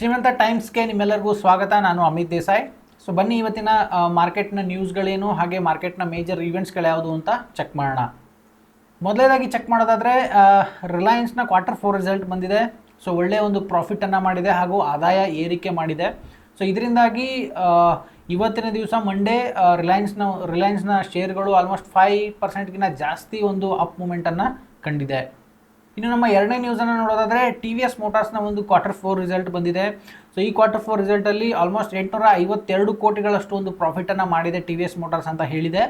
ಶ್ರೀಮಂತ ಟೈಮ್ಸ್ಗೆ ನಿಮ್ಮೆಲ್ಲರಿಗೂ ಸ್ವಾಗತ. ನಾನು ಅಮಿತ್ ದೇಸಾಯ್. ಸೊ ಬನ್ನಿ ಇವತ್ತಿನ ಮಾರ್ಕೆಟ್ನ ನ್ಯೂಸ್ಗಳೇನು, ಹಾಗೆ ಮಾರ್ಕೆಟ್ನ ಮೇಜರ್ ಈವೆಂಟ್ಸ್ಗಳು ಯಾವುದು ಅಂತ ಚೆಕ್ ಮಾಡೋಣ. ಮೊದಲನೇದಾಗಿ ಚೆಕ್ ಮಾಡೋದಾದರೆ ರಿಲಯನ್ಸ್ನ ಕ್ವಾರ್ಟರ್ ಫೋರ್ ರಿಸಲ್ಟ್ ಬಂದಿದೆ. ಸೊ ಒಳ್ಳೆಯ ಒಂದು ಪ್ರಾಫಿಟನ್ನು ಮಾಡಿದೆ ಹಾಗೂ ಆದಾಯ ಏರಿಕೆ ಮಾಡಿದೆ. ಸೊ ಇದರಿಂದಾಗಿ ಇವತ್ತಿನ ದಿವಸ ಮಂಡೇ ರಿಲಯನ್ಸ್ನ ರಿಲಯನ್ಸ್ನ ಶೇರ್ಗಳು ಆಲ್ಮೋಸ್ಟ್ ಫೈವ್ ಪರ್ಸೆಂಟ್ಗಿಂತ ಜಾಸ್ತಿ ಒಂದು ಅಪ್ ಮೂಮೆಂಟನ್ನು ಕಂಡಿದೆ. ಇನ್ನು ನಮ್ಮ ಎರಡನೇ ನ್ಯೂಸನ್ನು ನೋಡೋದಾದರೆ ಟಿ ವಿ ಎಸ್ ಮೋಟಾರ್ಸ್ನ ಒಂದು ಕ್ವಾರ್ಟರ್ ಫೋರ್ ರಿಸಲ್ಟ್ ಬಂದಿದೆ. ಸೊ ಈ ಕ್ವಾರ್ಟರ್ ಫೋರ್ ರಿಸಲ್ಟಲ್ಲಿ ಆಲ್ಮೋಸ್ಟ್ ಎಂಟುನೂರ ಐವತ್ತೆರಡು ಕೋಟಿಗಳಷ್ಟು ಒಂದು ಪ್ರಾಫಿಟನ್ನು ಮಾಡಿದೆ ಟಿ ವಿ ಎಸ್ ಮೋಟಾರ್ಸ್ ಅಂತ ಹೇಳಿದೆ.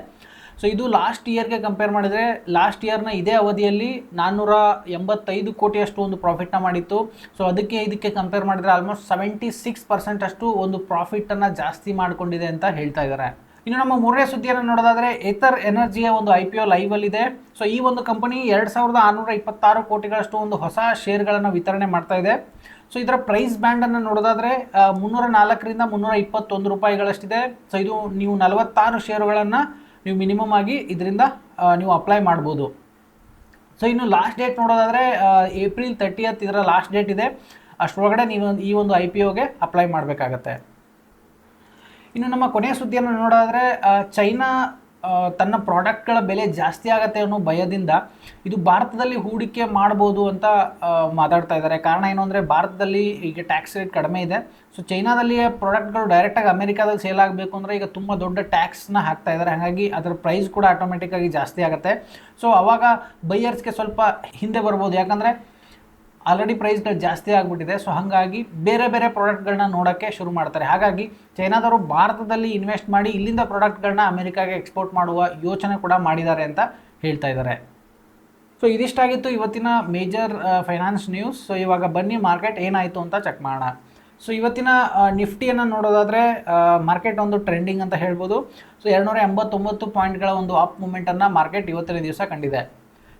ಸೊ ಇದು ಲಾಸ್ಟ್ ಇಯರ್ಗೆ ಕಂಪೇರ್ ಮಾಡಿದರೆ ಲಾಸ್ಟ್ ಇಯರ್ನ ಇದೇ ಅವಧಿಯಲ್ಲಿ ನಾನ್ನೂರ ಎಂಬತ್ತೈದು ಕೋಟಿಯಷ್ಟು ಒಂದು ಪ್ರಾಫಿಟ್ನ ಮಾಡಿತ್ತು. ಸೊ ಅದಕ್ಕೆ ಇದಕ್ಕೆ ಕಂಪೇರ್ ಮಾಡಿದರೆ ಆಲ್ಮೋಸ್ಟ್ ಸೆವೆಂಟಿ ಸಿಕ್ಸ್ ಪರ್ಸೆಂಟ್ ಅಷ್ಟು ಒಂದು ಪ್ರಾಫಿಟನ್ನು ಜಾಸ್ತಿ ಮಾಡಿಕೊಂಡಿದೆ ಅಂತ ಹೇಳ್ತಾ ಇದ್ದಾರೆ ಇನ್ನು ನಮ್ಮ ಮೂರನೇ ಸುದ್ದಿಯನ್ನು ನೋಡೋದಾದರೆ ಏತರ್ ಎನರ್ಜಿಯ ಒಂದು ಐ ಪಿ ಒ ಲೈವಲ್ಲಿದೆ ಸೊ ಈ ಒಂದು ಕಂಪನಿ ಎರಡು ಸಾವಿರದ ಆರುನೂರ ಇಪ್ಪತ್ತಾರು ಕೋಟಿಗಳಷ್ಟು ಒಂದು ಹೊಸ ಶೇರ್ಗಳನ್ನು ವಿತರಣೆ ಮಾಡ್ತಾ ಇದೆ. ಸೊ ಇದರ ಪ್ರೈಸ್ ಬ್ಯಾಂಡನ್ನು ನೋಡೋದಾದರೆ ಮುನ್ನೂರ ನಾಲ್ಕರಿಂದ ಮುನ್ನೂರ ಇಪ್ಪತ್ತೊಂದು ರೂಪಾಯಿಗಳಷ್ಟಿದೆ. ಸೊ ಇದು ನೀವು ನಲವತ್ತಾರು ಶೇರುಗಳನ್ನು ನೀವು ಮಿನಿಮಮ್ ಆಗಿ ಇದರಿಂದ ನೀವು ಅಪ್ಲೈ ಮಾಡ್ಬೋದು. ಸೊ ಇನ್ನು ಲಾಸ್ಟ್ ಡೇಟ್ ನೋಡೋದಾದರೆ ಏಪ್ರಿಲ್ ತರ್ಟಿಯತ್ ಇದರ ಲಾಸ್ಟ್ ಡೇಟ್ ಇದೆ. ಅಷ್ಟರೊಳಗಡೆ ನೀವು ಈ ಒಂದು ಐ ಪಿ ಒಗೆ ಅಪ್ಲೈ ಮಾಡಬೇಕಾಗತ್ತೆ. ಇನ್ನು ನಮ್ಮ ಕೊನೆಯ ಸುದ್ದಿಯನ್ನು ನೋಡೋದ್ರೆ ಚೈನಾ ತನ್ನ ಪ್ರಾಡಕ್ಟ್ಗಳ ಬೆಲೆ ಜಾಸ್ತಿ ಆಗತ್ತೆ ಅನ್ನೋ ಭಯದಿಂದ ಇದು ಭಾರತದಲ್ಲಿ ಹೂಡಿಕೆ ಮಾಡ್ಬೋದು ಅಂತ ಮಾತಾಡ್ತಾ ಇದ್ದಾರೆ. ಕಾರಣ ಏನು ಅಂದರೆ, ಭಾರತದಲ್ಲಿ ಈಗ ಟ್ಯಾಕ್ಸ್ ರೇಟ್ ಕಡಿಮೆ ಇದೆ. ಸೊ ಚೈನಾದಲ್ಲಿಯೇ ಪ್ರಾಡಕ್ಟ್ಗಳು ಡೈರೆಕ್ಟಾಗಿ ಅಮೆರಿಕಾದಲ್ಲಿ ಸೇಲ್ ಆಗಬೇಕು ಅಂದರೆ ಈಗ ತುಂಬ ದೊಡ್ಡ ಟ್ಯಾಕ್ಸ್ನ ಹಾಕ್ತಾ ಇದ್ದಾರೆ. ಹಾಗಾಗಿ ಅದರ ಪ್ರೈಸ್ ಕೂಡ ಆಟೋಮೆಟಿಕ್ಕಾಗಿ ಜಾಸ್ತಿ ಆಗುತ್ತೆ. ಸೊ ಅವಾಗ ಬೈಯರ್ಸ್ಗೆ ಸ್ವಲ್ಪ ಹಿಂದೆ ಬರ್ಬೋದು. ಯಾಕಂದರೆ ಆಲ್ರೆಡಿ ಪ್ರೈಸ್ಗಳು ಜಾಸ್ತಿ ಆಗಿಬಿಟ್ಟಿದೆ. ಸೊ ಹಾಗಾಗಿ ಬೇರೆ ಬೇರೆ ಪ್ರಾಡಕ್ಟ್ಗಳನ್ನ ನೋಡೋಕ್ಕೆ ಶುರು ಮಾಡ್ತಾರೆ. ಹಾಗಾಗಿ ಚೈನಾದವರು ಭಾರತದಲ್ಲಿ ಇನ್ವೆಸ್ಟ್ ಮಾಡಿ ಇಲ್ಲಿಂದ ಪ್ರಾಡಕ್ಟ್ಗಳನ್ನ ಅಮೆರಿಕಾಗೆ ಎಕ್ಸ್ಪೋರ್ಟ್ ಮಾಡುವ ಯೋಚನೆ ಕೂಡ ಮಾಡಿದ್ದಾರೆ ಅಂತ ಹೇಳ್ತಾ ಇದ್ದಾರೆ. ಸೊ ಇದಿಷ್ಟಾಗಿತ್ತು ಇವತ್ತಿನ ಮೇಜರ್ ಫೈನಾನ್ಸ್ ನ್ಯೂಸ್ ಸೊ ಇವಾಗ ಬನ್ನಿ ಮಾರ್ಕೆಟ್ ಏನಾಯಿತು ಅಂತ ಚೆಕ್ ಮಾಡೋಣ. ಸೊ ಇವತ್ತಿನ ನಿಫ್ಟಿಯನ್ನು ನೋಡೋದಾದರೆ ಮಾರ್ಕೆಟ್ ಒಂದು ಟ್ರೆಂಡಿಂಗ್ ಅಂತ ಹೇಳ್ಬೋದು. ಸೊ ಎರಡುನೂರ ಎಂಬತ್ತೊಂಬತ್ತು ಪಾಯಿಂಟ್ಗಳ ಒಂದು ಅಪ್ ಮೂಮೆಂಟನ್ನು ಮಾರ್ಕೆಟ್ ಇವತ್ತಿನ ದಿವಸ ಕಂಡಿದೆ.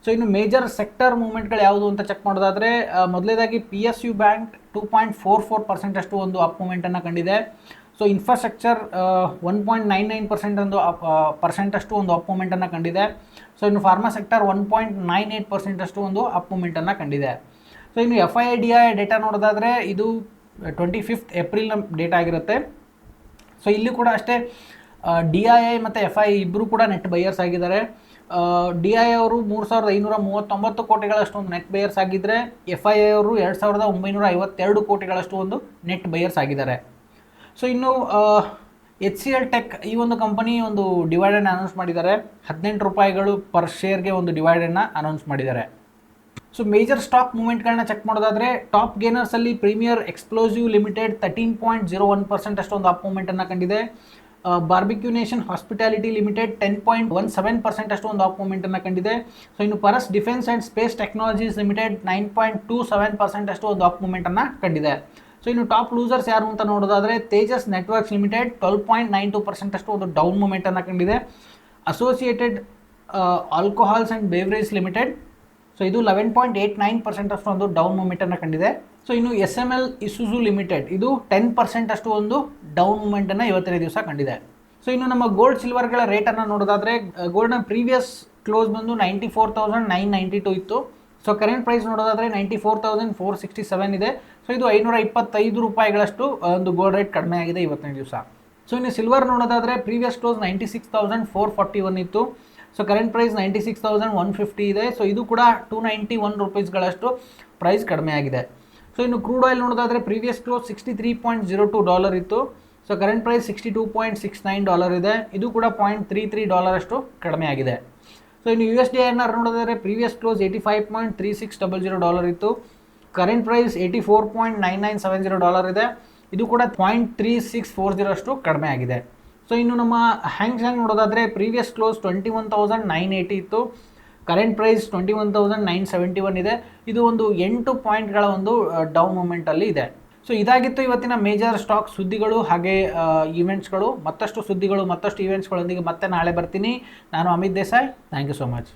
ಸೊ ಇನ್ನು ಮೇಜರ್ ಸೆಕ್ಟರ್ ಮೂವ್ಮೆಂಟ್ಗಳು ಯಾವುದು ಅಂತ ಚೆಕ್ ಮಾಡೋದಾದರೆ ಮೊದಲೇದಾಗಿ P S U bank two point four four percent ಅಷ್ಟು ಒಂದು ಅಪ್ ಮೂವ್ಮೆಂಟನ್ನು ಕಂಡಿದೆ. So infrastructure one point nine nine percent ಒಂದು ಪರ್ಸೆಂಟ್ ಅಷ್ಟು ಒಂದು ಅಪ್ ಮೂವ್ಮೆಂಟನ್ನು ಕಂಡಿದೆ. ಸೊ ಇನ್ನು pharma sector one point nine eight percent ಅಷ್ಟು ಒಂದು ಅಪ್ ಮೂವ್ಮೆಂಟನ್ನು ಕಂಡಿದೆ. ಸೊ ಇನ್ನು F I D I data ನೋಡೋದಾದರೆ ಇದು ಟ್ವೆಂಟಿ ಫಿಫ್ತ್ ಏಪ್ರಿಲ್ನ ಡೇಟಾ ಆಗಿರುತ್ತೆ. ಸೊ ಇಲ್ಲಿ ಕೂಡ ಅಷ್ಟೇ ಡಿ ಐ ಐ ಮತ್ತು ಎಫ್ ಐ ಇಬ್ಬರು ಕೂಡ ನೆಟ್ ಬೈಯರ್ಸ್ ಆಗಿದ್ದಾರೆ. ಡಿ ಐ ಅವರು ಮೂರು ಸಾವಿರದ ಐನೂರ ಮೂವತ್ತೊಂಬತ್ತು ಕೋಟಿಗಳಷ್ಟು ಒಂದು ನೆಟ್ ಬೈಯರ್ಸ್ ಆಗಿದ್ದರೆ ಎಫ್ ಐ ಅವರು ಎರಡು ಸಾವಿರದ ಒಂಬೈನೂರ ಐವತ್ತೆರಡು ಕೋಟಿಗಳಷ್ಟು ಒಂದು ನೆಟ್ ಬೈಯರ್ಸ್ ಆಗಿದ್ದಾರೆ. ಸೊ ಇನ್ನು ಎಚ್ ಸಿ ಎಲ್ ಟೆಕ್ ಈ ಒಂದು ಕಂಪನಿ ಒಂದು ಡಿವೈಡೆಂಡ್ ಅನೌನ್ಸ್ ಮಾಡಿದ್ದಾರೆ. ಹದಿನೆಂಟು ರೂಪಾಯಿಗಳು ಪರ್ ಶೇರ್ಗೆ ಒಂದು ಡಿವೈಡನ್ನು ಅನೌನ್ಸ್ ಮಾಡಿದ್ದಾರೆ. ಸೊ ಮೇಜರ್ ಸ್ಟಾಕ್ ಮೂವ್ಮೆಂಟ್ಗಳನ್ನ ಚೆಕ್ ಮಾಡೋದಾದರೆ top ಗೇನರ್ಸಲ್ಲಿ Premier Explosive Limited thirteen point zero one percent ಅಷ್ಟೊಂದು ಅಪ್ ಮೂವ್ಮೆಂಟನ್ನು ಕಂಡಿದೆ. Barbeque Nation Hospitality Limited ten point one seven percent ಅಷ್ಟು ಒಂದು ಅಪ್ ಅನ್ನು ಕಂಡಿದೆ. ಸೊ ಇನ್ನು Paras defence and space technologies limited nine point two seven percent ಅಷ್ಟು ಒಂದು ಅಪ್ ಮೂಮೆಂಟನ್ನು ಕಂಡಿದೆ. ಸೊ ಇನ್ನು ಟಾಪ್ ಲೂಸರ್ಸ್ ಯಾರು ಅಂತ ನೋಡೋದಾದರೆ, Tejas networks limited twelve point nine two percent ಅಷ್ಟು ಒಂದು ಡೌನ್ ಮೂಮೆಂಟನ್ನು ಕಂಡಿದೆ. Associated alcohols and beverage limited so ಇದು eleven point eight nine percent ಅಷ್ಟು ಒಂದು ಡೌನ್ ಮೂಮೆಂಟನ್ನು ಕಂಡಿದೆ. ಸೊ ಇನ್ನು S M L Isuzu limited ಇದು ಟೆನ್ ಪರ್ಸೆಂಟ್ ಅಷ್ಟು ಒಂದು ಡೌನ್ ಮೂಮೆಂಟನ್ನು ಇವತ್ತಿನ ದಿವಸ ಕಂಡಿದೆ. ಸೊ ಇನ್ನು ನಮ್ಮ ಗೋಲ್ಡ್ ಸಿಲ್ವರ್ಗಳ ರೇಟನ್ನು ನೋಡೋದಾದರೆ ಗೋಲ್ಡ್ನ ಪ್ರೀವಿಯಸ್ ಕ್ಲೋಸ್ ಬಂದು ninety four thousand nine ninety two ಇತ್ತು. ಸೊ ಕರೆಂಟ್ ಪ್ರೈಸ್ ನೋಡೋದಾದರೆ ninety four thousand four sixty seven ಇದೆ. ಸೊ ಇದು ಐನೂರ ಇಪ್ಪತ್ತೈದು ರೂಪಾಯಿಗಳಷ್ಟು ಒಂದು ಗೋಲ್ಡ್ ರೇಟ್ ಕಡಿಮೆ ಆಗಿದೆ ಇವತ್ತಿನ ದಿವಸ. ಸೊ ಇನ್ನು ಸಿಲ್ವರ್ ನೋಡೋದಾದರೆ previous close ninety six thousand four forty one ಇತ್ತು. So current price ninety six thousand one fifty ಇದೆ. ಸೊ ಇದು ಕೂಡ ಟೂ ನೈಂಟಿ ಒನ್ ರುಪೀಸ್ಗಳಷ್ಟು ಪ್ರೈಸ್ ಕಡಿಮೆ ಆಗಿದೆ. ಸೊ ಇನ್ನು ಕ್ರೂಡ್ ಆಯಿಲ್ ನೋಡೋದಾದರೆ previous close sixty three point zero two dollar ಇತ್ತು. So current price sixty two point six nine dollar ಇದೆ. ಇದು ಕೂಡ ಪಾಯಿಂಟ್ ತ್ರೀ ತ್ರೀ ಡಾಲರ್ ಅಷ್ಟು ಕಡಿಮೆ ಆಗಿದೆ. ಸೊ ಇನ್ನು U S D N R ನೋಡೋದಾದರೆ previous close eighty five point three six double zero dollar ಇತ್ತು. Current price eighty four point nine nine seven zero dollar ಇದೆ. ಇದು ಕೂಡ point three six four zero ಅಷ್ಟು ಕಡಿಮೆ ಆಗಿದೆ. So ಇನ್ನು ನಮ್ಮ ಹ್ಯಾಂಗ್ ಹ್ಯಾಂಗ್ ನೋಡೋದಾದರೆ previous close twenty one thousand nine eighty ಇತ್ತು. Current price twenty one thousand nine seventy one ಇದೆ. ಇದು ಒಂದು ಎಂಟು ಪಾಯಿಂಟ್ಗಳ ಒಂದು ಡೌನ್ ಮೂಮೆಂಟಲ್ಲಿ ಇದೆ. ಸೊ ಇದಾಗಿತ್ತು ಇವತ್ತಿನ ಮೇಜರ್ ಸ್ಟಾಕ್ ಸುದ್ದಿಗಳು, ಹಾಗೆ ಈವೆಂಟ್ಸ್ಗಳು. ಮತ್ತಷ್ಟು ಸುದ್ದಿಗಳು, ಮತ್ತಷ್ಟು ಈವೆಂಟ್ಸ್ಗಳೊಂದಿಗೆ ಮತ್ತೆ ನಾಳೆ ಬರ್ತೀನಿ. ನಾನು Amit Desai. Thank you so much.